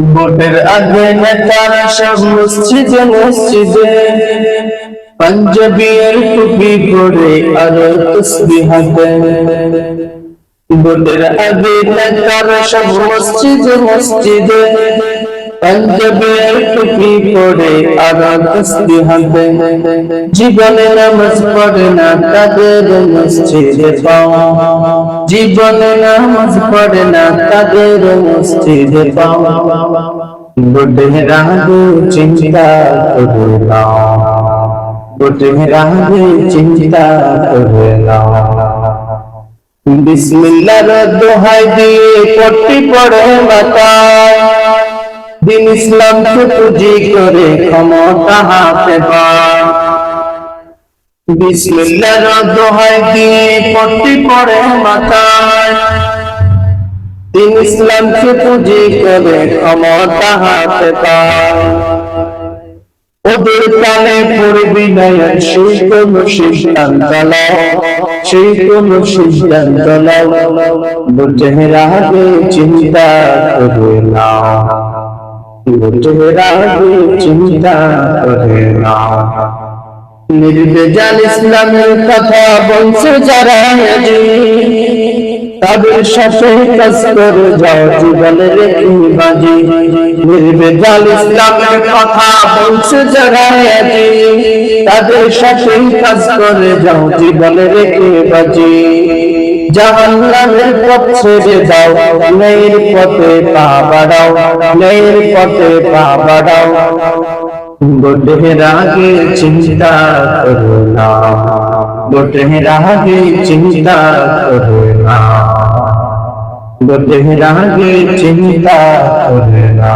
ভোটের আগে নেতারা সব মসজিদে মসজিদে। পাঞ্জাবির টুপি পরে আরও তসবি হাতে। ভোটের আগে নেতারা সব মসজিদে মসজিদে। পাঞ্জাবির টুপি পরে আরো তসবি হাতে জীবনে নামাজ পড়ে না তাদের মসজিদে পাওয়া জীবনে নামাজ পড়ে না তাদের মসজিদে পাওয়া বুদ্ধের আগে চিন্তা করে নাও বুদ্ধের আগে চিন্তা করে নাও বিসমিল্লার দোহাই দিয়ে পট্টি পড়ে মাতায় দিন ইসলামকে পুঁজি করে ক্ষমতা হাতে পায়। বিসমিল্লার দোহাই দিয়ে পট্টি পড়ে মাথায়। দিন ইসলামকে পুঁজি করে ক্ষমতা হাতে ওদের কানে পড়বি নয়ন সেই কোন সিদ্ধান্ত সেই কোন আগে চিন্তা করে আগে চিন্তা করে নাও নির্বেজাল ইসলামের কথা বলছে যারা তাদের সাথে কাজ করে যাও জীবনে রেখে বাজি। নির্বেজাল ইসলামের কথা বলছে যারা তাদের রেখে বাজি। জাহান্নামের পথ ছেড়ে দাও নেয়ের পথে পা বাড়াও নেয়ের পথে পা বাড়াও বুদ্ধের আগে চিন্তা করো না বুদ্ধের আগে চিন্তা করো না বুদ্ধের আগে চিন্তা করো না